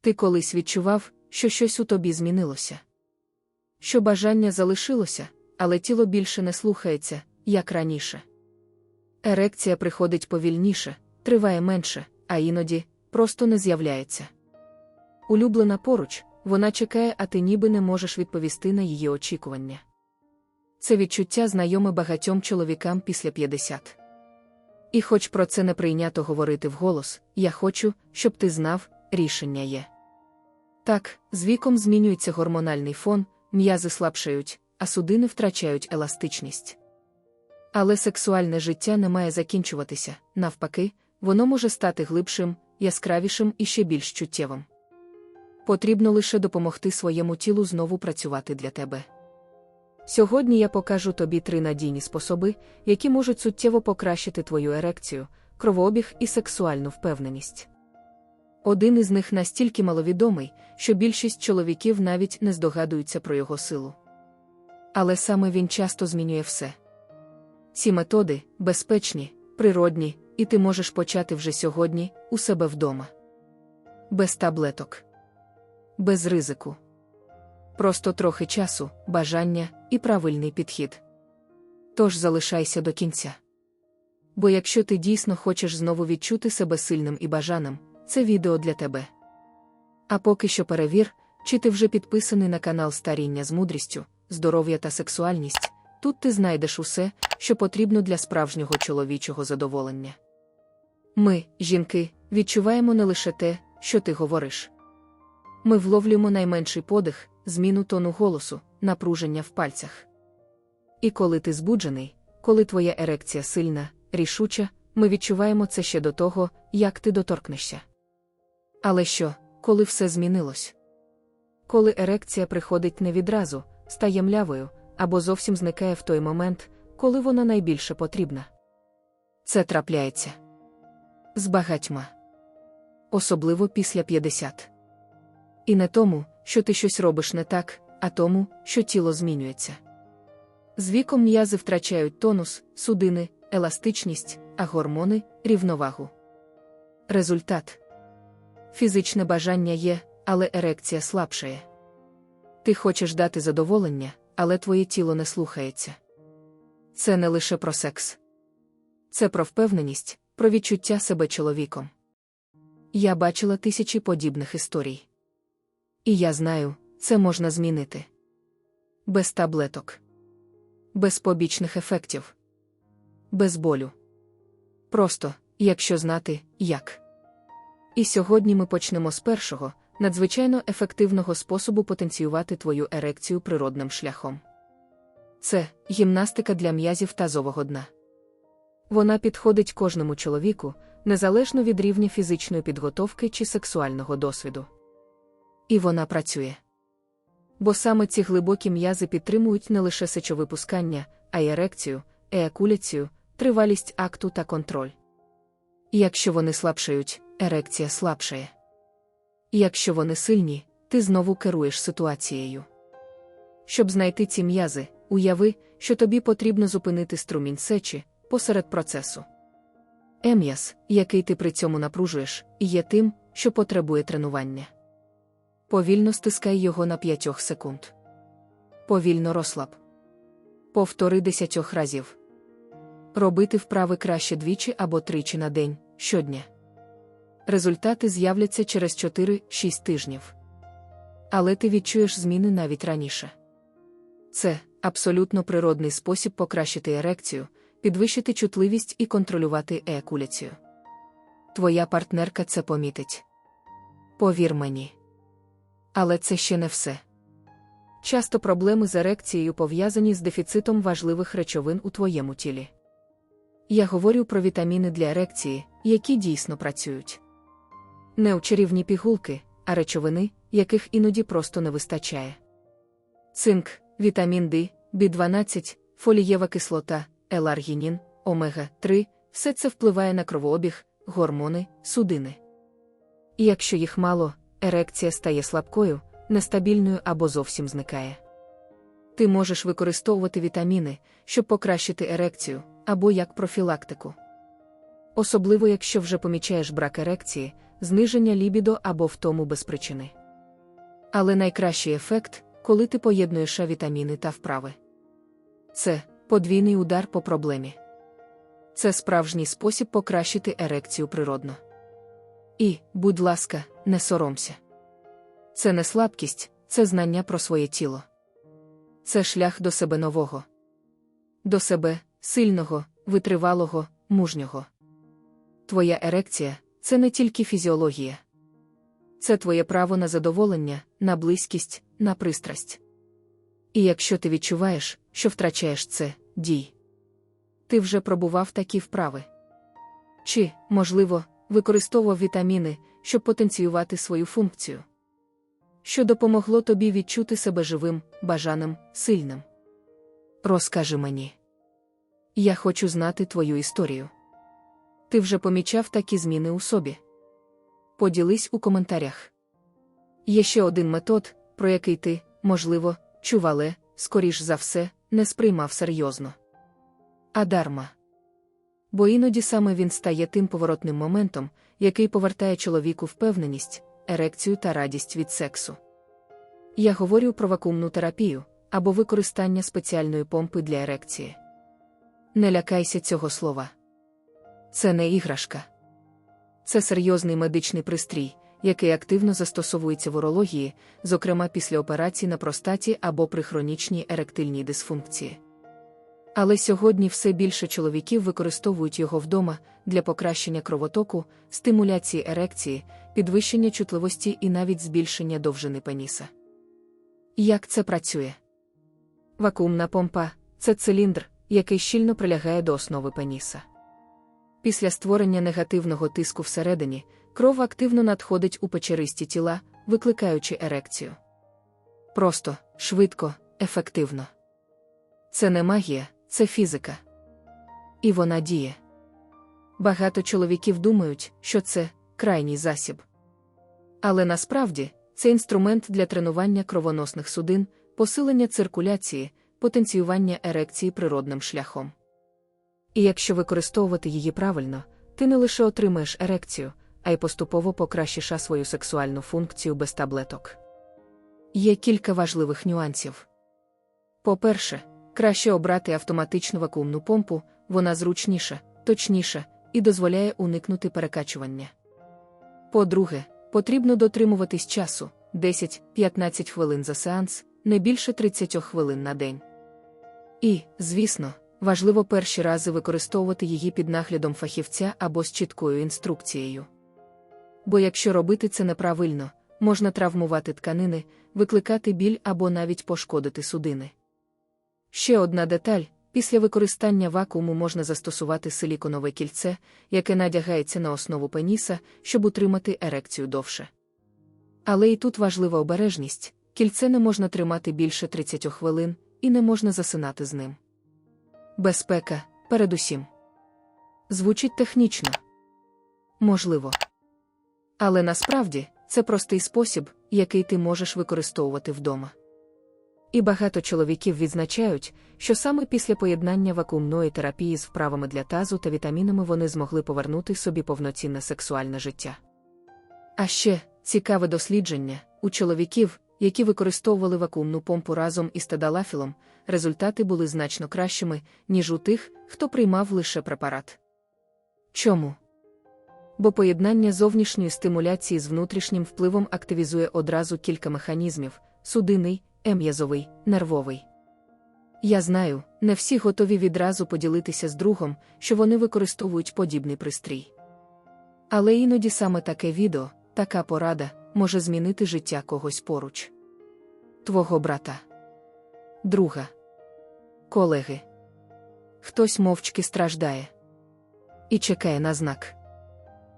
Ти колись відчував, що щось у тобі змінилося. Що бажання залишилося, але тіло більше не слухається, як раніше. Ерекція приходить повільніше, триває менше, а іноді просто не з'являється. Улюблена поруч, вона чекає, а ти ніби не можеш відповісти на її очікування. Це відчуття знайоме багатьом чоловікам після 50. І хоч про це не прийнято говорити вголос, я хочу, щоб ти знав, рішення є. Так, з віком змінюється гормональний фон, м'язи слабшають, а судини втрачають еластичність. Але сексуальне життя не має закінчуватися, навпаки, воно може стати глибшим, яскравішим і ще більш чуттєвим. Потрібно лише допомогти своєму тілу знову працювати для тебе. Сьогодні я покажу тобі три надійні способи, які можуть суттєво покращити твою ерекцію, кровообіг і сексуальну впевненість. Один із них настільки маловідомий, що більшість чоловіків навіть не здогадуються про його силу. Але саме він часто змінює все. Ці методи безпечні, природні, і ти можеш почати вже сьогодні у себе вдома. Без таблеток, без ризику. Просто трохи часу, бажання і правильний підхід. Тож залишайся до кінця. Бо якщо ти дійсно хочеш знову відчути себе сильним і бажаним, це відео для тебе. А поки що перевір, чи ти вже підписаний на канал Старіння з мудрістю, здоров'я та сексуальність. Тут ти знайдеш усе, що потрібно для справжнього чоловічого задоволення. Ми, жінки, відчуваємо не лише те, що ти говориш. Ми вловлюємо найменший подих, зміну тону голосу, напруження в пальцях. І коли ти збуджений, коли твоя ерекція сильна, рішуча, ми відчуваємо це ще до того, як ти доторкнешся. Але що, коли все змінилось? Коли ерекція приходить не відразу, стає млявою, або зовсім зникає в той момент, коли вона найбільше потрібна. Це трапляється з багатьма. Особливо після 50. І не тому, що ти щось робиш не так, а тому, що тіло змінюється. З віком м'язи втрачають тонус, судини, еластичність, а гормони рівновагу. Результат фізичне бажання є, але ерекція слабшає. Ти хочеш дати задоволення, але твоє тіло не слухається. Це не лише про секс, це про впевненість, про відчуття себе чоловіком. Я бачила тисячі подібних історій. І я знаю, це можна змінити. Без таблеток, без побічних ефектів, без болю. Просто, якщо знати, як. І сьогодні ми почнемо з першого, надзвичайно ефективного способу потенціювати твою ерекцію природним шляхом. Це гімнастика для м'язів тазового дна. Вона підходить кожному чоловіку, незалежно від рівня фізичної підготовки чи сексуального досвіду. І вона працює. Бо саме ці глибокі м'язи підтримують не лише сечовипускання, а й ерекцію, еякуляцію, тривалість акту та контроль. Якщо вони слабшають, ерекція слабшає. Якщо вони сильні, ти знову керуєш ситуацією. Щоб знайти ці м'язи, уяви, що тобі потрібно зупинити струмінь сечі посеред процесу. Ем'яз, який ти при цьому напружуєш, є тим, що потребує тренування. Повільно стискай його на п'ятьох секунд. Повільно розслаб. Повтори десятьох разів. Робити вправи краще двічі або тричі на день щодня. Результати з'являться через 4-6 тижнів. Але ти відчуєш зміни навіть раніше. Це абсолютно природний спосіб покращити ерекцію, підвищити чутливість і контролювати еякуляцію. Твоя партнерка це помітить. Повір мені. Але це ще не все. Часто проблеми з ерекцією пов'язані з дефіцитом важливих речовин у твоєму тілі. Я говорю про вітаміни для ерекції, які дійсно працюють. Не у чарівні пігулки, а речовини, яких іноді просто не вистачає. Цинк, вітамін Д, B12, фолієва кислота, еларгінін, омега 3 все це впливає на кровообіг, гормони, судини. І якщо їх мало, ерекція стає слабкою, нестабільною або зовсім зникає. Ти можеш використовувати вітаміни, щоб покращити ерекцію, або як профілактику. Особливо якщо вже помічаєш брак ерекції, зниження лібідо або втому без причини. Але найкращий ефект, коли ти поєднуєш вітаміни та вправи. Це подвійний удар по проблемі. Це справжній спосіб покращити ерекцію природно. І, будь ласка, не соромся. Це не слабкість, це знання про своє тіло. Це шлях до себе нового, до себе сильного, витривалого, мужнього. Твоя ерекція це не тільки фізіологія. Це твоє право на задоволення, на близькість, на пристрасть. І якщо ти відчуваєш, що втрачаєш це, дій. Ти вже пробував такі вправи. Чи, можливо, використовував вітаміни, щоб потенціювати свою функцію, що допомогло тобі відчути себе живим, бажаним, сильним. Розкажи мені. Я хочу знати твою історію. Ти вже помічав такі зміни у собі. Поділись у коментарях. Є ще один метод, про який ти, можливо, чув, але, скоріш за все, не сприймав серйозно. А дарма. Бо іноді саме він стає тим поворотним моментом, який повертає чоловіку впевненість, ерекцію та радість від сексу. Я говорю про вакуумну терапію або використання спеціальної помпи для ерекції. Не лякайся цього слова. Це не іграшка. Це серйозний медичний пристрій, який активно застосовується в урології, зокрема після операцій на простаті або при хронічній еректильній дисфункції. Але сьогодні все більше чоловіків використовують його вдома для покращення кровотоку, стимуляції ерекції, підвищення чутливості і навіть збільшення довжини пеніса. Як це працює? Вакуумна помпа це циліндр, який щільно прилягає до основи пеніса. Після створення негативного тиску всередині, кров активно надходить у печеристі тіла, викликаючи ерекцію. Просто, швидко, ефективно. Це не магія, це фізика. І вона діє. Багато чоловіків думають, що це крайній засіб. Але насправді це інструмент для тренування кровоносних судин, посилення циркуляції, потенціювання ерекції природним шляхом. І якщо використовувати її правильно, ти не лише отримаєш ерекцію, а й поступово покращиш свою сексуальну функцію без таблеток. Є кілька важливих нюансів. По-перше, краще обрати автоматичну вакуумну помпу, вона зручніша, точніша і дозволяє уникнути перекачування. По-друге, потрібно дотримуватись часу 10-15 хвилин за сеанс, не більше 30 хвилин на день. І, звісно, важливо перші рази використовувати її під наглядом фахівця або з чіткою інструкцією. Бо якщо робити це неправильно, можна травмувати тканини, викликати біль або навіть пошкодити судини. Ще одна деталь: після використання вакууму можна застосувати силіконове кільце, яке надягається на основу пеніса, щоб утримати ерекцію довше. Але і тут важлива обережність кільце не можна тримати більше 30 хвилин і не можна засинати з ним. Безпека, передусім. Звучить технічно. Можливо. Але насправді це простий спосіб, який ти можеш використовувати вдома. І багато чоловіків відзначають, що саме після поєднання вакуумної терапії з вправами для тазу та вітамінами вони змогли повернути собі повноцінне сексуальне життя. А ще цікаве дослідження у чоловіків, які використовували вакуумну помпу разом із тедалафілом, результати були значно кращими, ніж у тих, хто приймав лише препарат. Чому? Бо поєднання зовнішньої стимуляції з внутрішнім впливом активізує одразу кілька механізмів судинний, ем'язовий, нервовий. Я знаю, не всі готові відразу поділитися з другом, що вони використовують подібний пристрій. Але іноді саме таке відео, така порада може змінити життя когось поруч. Твого брата, друга, колеги. Хтось мовчки страждає і чекає на знак.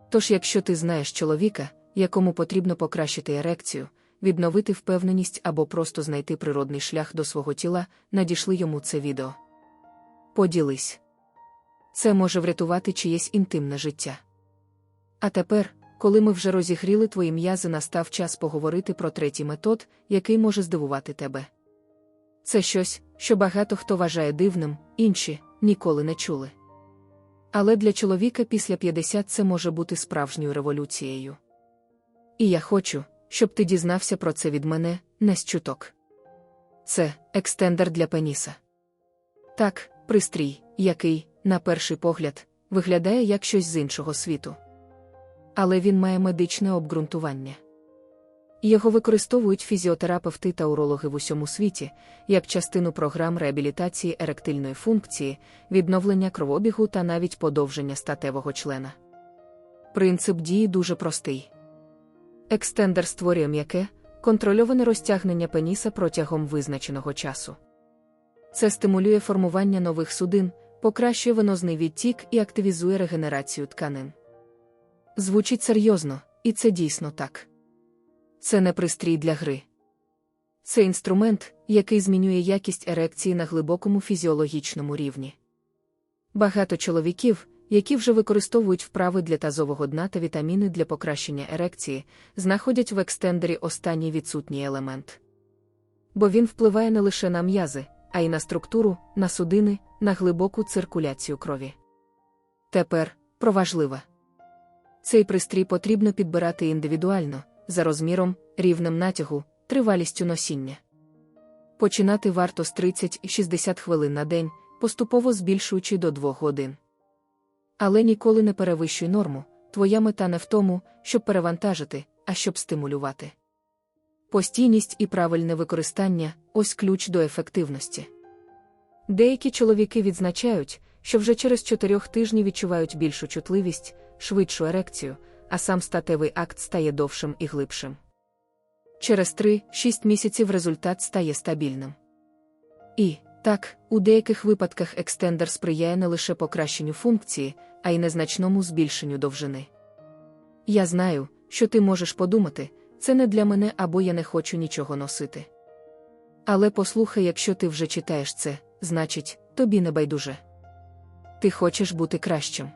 Тож, якщо ти знаєш чоловіка, якому потрібно покращити ерекцію, відновити впевненість або просто знайти природний шлях до свого тіла, надішли йому це відео. Поділись. Це може врятувати чиєсь інтимне життя. А тепер, коли ми вже розігріли твої м'язи, настав час поговорити про третій метод, який може здивувати тебе. Це щось, що багато хто вважає дивним, інші ніколи не чули. Але для чоловіка після 50 це може бути справжньою революцією. І я хочу, щоб ти дізнався про це від мене, не з чуток. Це екстендер для пеніса. Так, пристрій, який, на перший погляд, виглядає як щось з іншого світу. Але він має медичне обґрунтування. Його використовують фізіотерапевти та урологи в усьому світі, як частину програм реабілітації еректильної функції, відновлення кровобігу та навіть подовження статевого члена. Принцип дії дуже простий. Екстендер створює м'яке, контрольоване розтягнення пеніса протягом визначеного часу. Це стимулює формування нових судин, покращує венозний відтік і активізує регенерацію тканин. Звучить серйозно, і це дійсно так. Це не пристрій для гри. Це інструмент, який змінює якість ерекції на глибокому фізіологічному рівні. Багато чоловіків, які вже використовують вправи для тазового дна та вітаміни для покращення ерекції, знаходять в екстендері останній відсутній елемент. Бо він впливає не лише на м'язи, а й на структуру, на судини, на глибоку циркуляцію крові. Тепер про важливе. Цей пристрій потрібно підбирати індивідуально, за розміром, рівнем натягу, тривалістю носіння. Починати варто з 30-60 хвилин на день, поступово збільшуючи до 2 годин. Але ніколи не перевищуй норму, твоя мета не в тому, щоб перевантажити, а щоб стимулювати. Постійність і правильне використання ось ключ до ефективності. Деякі чоловіки відзначають, що вже через 4 тижні відчувають більшу чутливість, швидшу ерекцію, а сам статевий акт стає довшим і глибшим. Через 3-6 місяців результат стає стабільним. І, так, у деяких випадках екстендер сприяє не лише покращенню функції, а й незначному збільшенню довжини. Я знаю, що ти можеш подумати, це не для мене або я не хочу нічого носити. Але послухай, якщо ти вже читаєш це, значить, тобі не байдуже. Ти хочеш бути кращим.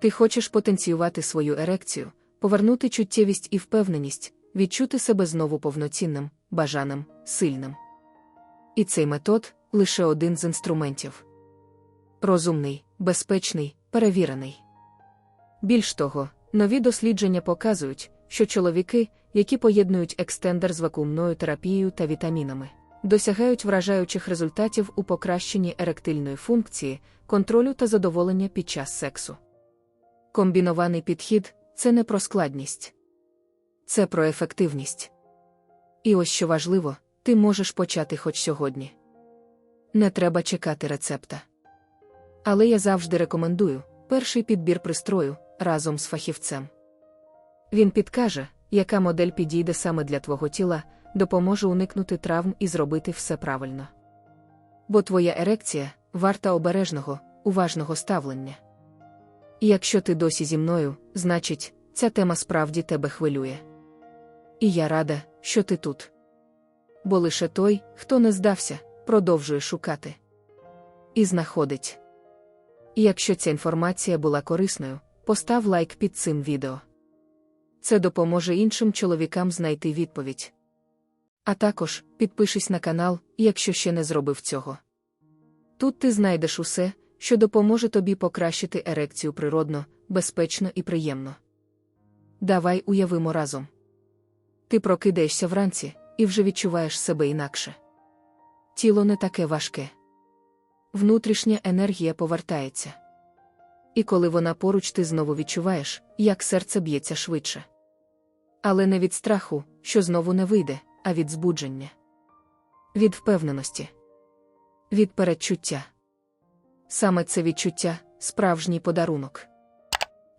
Ти хочеш потенціювати свою ерекцію, повернути чуттєвість і впевненість, відчути себе знову повноцінним, бажаним, сильним. І цей метод лише один з інструментів. Розумний, безпечний, перевірений. Більш того, нові дослідження показують, що чоловіки, які поєднують екстендер з вакуумною терапією та вітамінами, досягають вражаючих результатів у покращенні еректильної функції, контролю та задоволення під час сексу. Комбінований підхід це не про складність, це про ефективність. І ось що важливо, ти можеш почати хоч сьогодні. Не треба чекати рецепта. Але я завжди рекомендую перший підбір пристрою разом з фахівцем. Він підкаже, яка модель підійде саме для твого тіла, допоможе уникнути травм і зробити все правильно. Бо твоя ерекція варта обережного, уважного ставлення. Якщо ти досі зі мною, значить, ця тема справді тебе хвилює. І я рада, що ти тут. Бо лише той, хто не здався, продовжує шукати і знаходить. Якщо ця інформація була корисною, постав лайк під цим відео. Це допоможе іншим чоловікам знайти відповідь. А також підпишись на канал, якщо ще не зробив цього. Тут ти знайдеш усе, що допоможе тобі покращити ерекцію природно, безпечно і приємно. Давай уявимо разом. Ти прокидаєшся вранці і вже відчуваєш себе інакше. Тіло не таке важке. Внутрішня енергія повертається. І коли вона поруч, ти знову відчуваєш, як серце б'ється швидше. Але не від страху, що знову не вийде, а від збудження, від впевненості, від передчуття. Саме це відчуття справжній подарунок.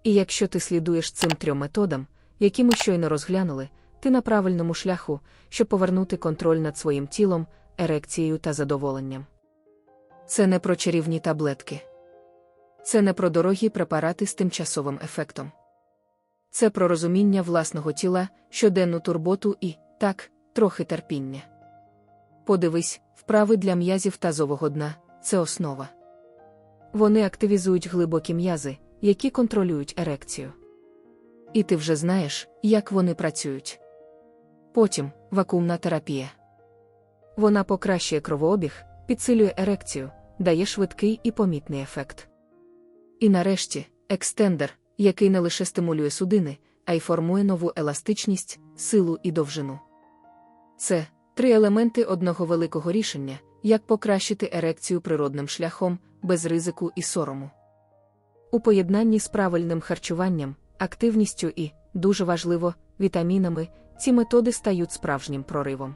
І якщо ти слідуєш цим трьом методам, які ми щойно розглянули, ти на правильному шляху, щоб повернути контроль над своїм тілом, ерекцією та задоволенням. Це не про чарівні таблетки. Це не про дорогі препарати з тимчасовим ефектом. Це про розуміння власного тіла, щоденну турботу і, так, трохи терпіння. Подивись, вправи для м'язів тазового дна це основа. Вони активізують глибокі м'язи, які контролюють ерекцію. І ти вже знаєш, як вони працюють. Потім вакуумна терапія. Вона покращує кровообіг, підсилює ерекцію, дає швидкий і помітний ефект. І нарешті, екстендер, який не лише стимулює судини, а й формує нову еластичність, силу і довжину. Це три елементи одного великого рішення, як покращити ерекцію природним шляхом, без ризику і сорому. У поєднанні з правильним харчуванням, активністю і, дуже важливо, вітамінами, ці методи стають справжнім проривом.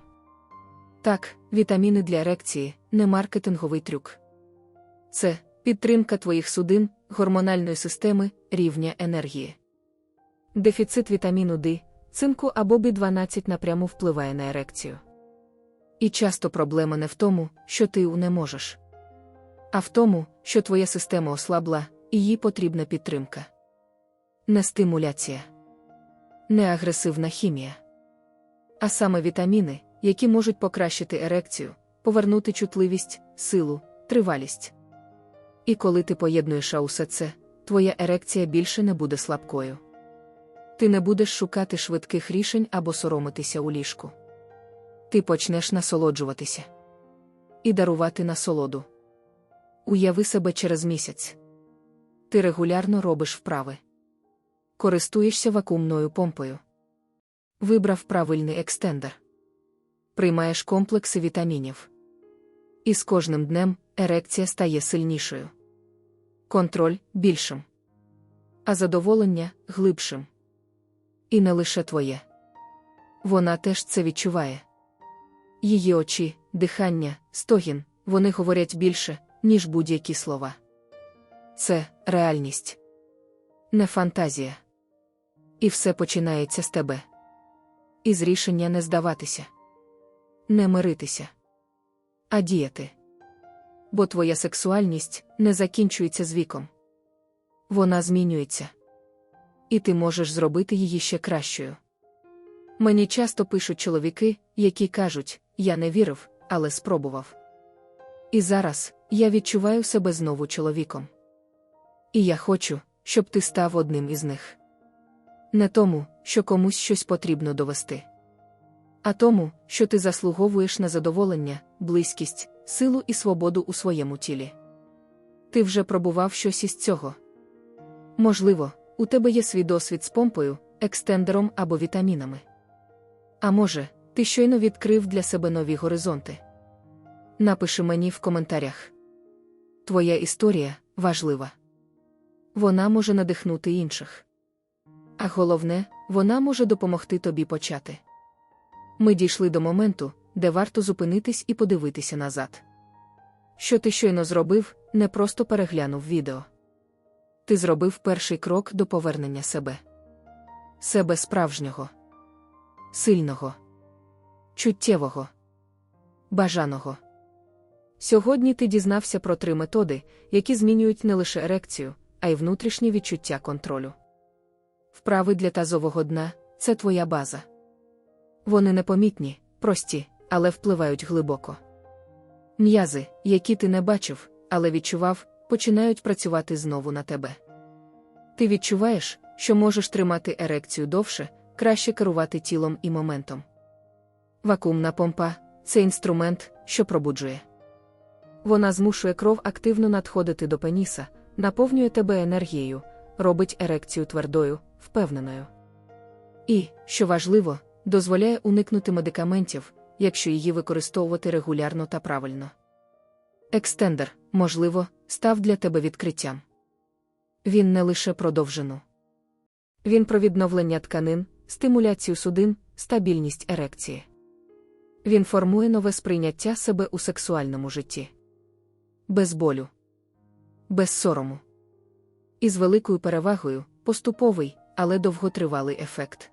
Так, вітаміни для ерекції не маркетинговий трюк. Це підтримка твоїх судин, гормональної системи, рівня енергії. Дефіцит вітаміну D, цинку або B12 напряму впливає на ерекцію. І часто проблема не в тому, що ти не можеш, а в тому, що твоя система ослабла, і їй потрібна підтримка. Не стимуляція, не агресивна хімія, а саме вітаміни, які можуть покращити ерекцію, повернути чутливість, силу, тривалість. І коли ти поєднуєш усе це, твоя ерекція більше не буде слабкою. Ти не будеш шукати швидких рішень або соромитися у ліжку. Ти почнеш насолоджуватися і дарувати насолоду. Уяви себе через місяць. Ти регулярно робиш вправи. Користуєшся вакуумною помпою. Вибрав правильний екстендер. Приймаєш комплекси вітамінів. І з кожним днем ерекція стає сильнішою. Контроль більшим. А задоволення глибшим. І не лише твоє. Вона теж це відчуває. Її очі, дихання, стогін, вони говорять більше, ніж будь-які слова. Це реальність, не фантазія. І все починається з тебе. Із рішення не здаватися, не миритися, а діяти. Бо твоя сексуальність не закінчується з віком. Вона змінюється. І ти можеш зробити її ще кращою. Мені часто пишуть чоловіки, які кажуть, я не вірив, але спробував. І зараз я відчуваю себе знову чоловіком. І я хочу, щоб ти став одним із них. Не тому, що комусь щось потрібно довести, а тому, що ти заслуговуєш на задоволення, близькість, силу і свободу у своєму тілі. Ти вже пробував щось із цього. Можливо, у тебе є свій досвід з помпою, екстендером або вітамінами. А може, ти щойно відкрив для себе нові горизонти. Напиши мені в коментарях. Твоя історія важлива. Вона може надихнути інших. А головне, вона може допомогти тобі почати. Ми дійшли до моменту, де варто зупинитись і подивитися назад. Що ти щойно зробив, не просто переглянув відео. Ти зробив перший крок до повернення себе. Себе справжнього, сильного, чуттєвого, бажаного. Сьогодні ти дізнався про три методи, які змінюють не лише ерекцію, а й внутрішнє відчуття контролю. Вправи для тазового дна це твоя база. Вони непомітні, прості, але впливають глибоко. М'язи, які ти не бачив, але відчував, починають працювати знову на тебе. Ти відчуваєш, що можеш тримати ерекцію довше, краще керувати тілом і моментом. Вакуумна помпа це інструмент, що пробуджує. Вона змушує кров активно надходити до пеніса, наповнює тебе енергією, робить ерекцію твердою, впевненою. І, що важливо, дозволяє уникнути медикаментів, якщо її використовувати регулярно та правильно. Екстендер, можливо, став для тебе відкриттям. Він не лише про довжину. Він про відновлення тканин, стимуляцію судин, стабільність ерекції. Він формує нове сприйняття себе у сексуальному житті. Без болю, без сорому. І з великою перевагою, поступовий, але довготривалий ефект.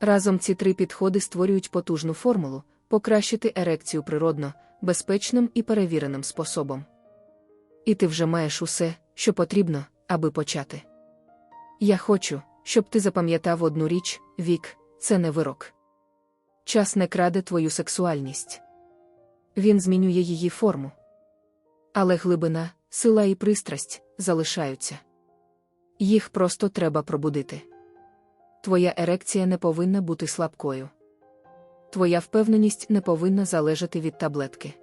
Разом ці три підходи створюють потужну формулу покращити ерекцію природно, безпечним і перевіреним способом. І ти вже маєш усе, що потрібно, аби почати. Я хочу, щоб ти запам'ятав одну річ вік це не вирок. Час не краде твою сексуальність. Він змінює її форму. Але глибина, сила і пристрасть залишаються. Їх просто треба пробудити. Твоя ерекція не повинна бути слабкою. Твоя впевненість не повинна залежати від таблетки.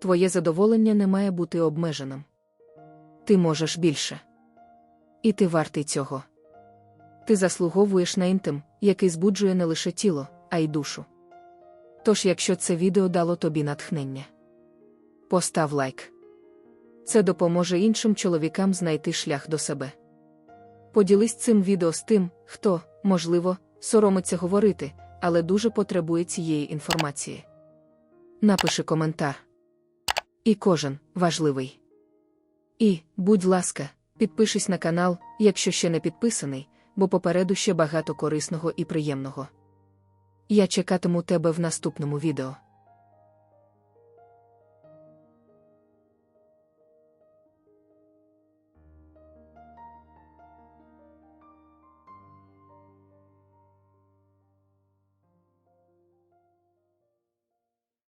Твоє задоволення не має бути обмеженим. Ти можеш більше. І ти вартий цього. Ти заслуговуєш на інтим, який збуджує не лише тіло, а й душу. Тож, якщо це відео дало тобі натхнення, постав лайк. Це допоможе іншим чоловікам знайти шлях до себе. Поділись цим відео з тим, хто, можливо, соромиться говорити, але дуже потребує цієї інформації. Напиши коментар. І кожен важливий. І, будь ласка, підпишись на канал, якщо ще не підписаний, бо попереду ще багато корисного і приємного. Я чекатиму тебе в наступному відео.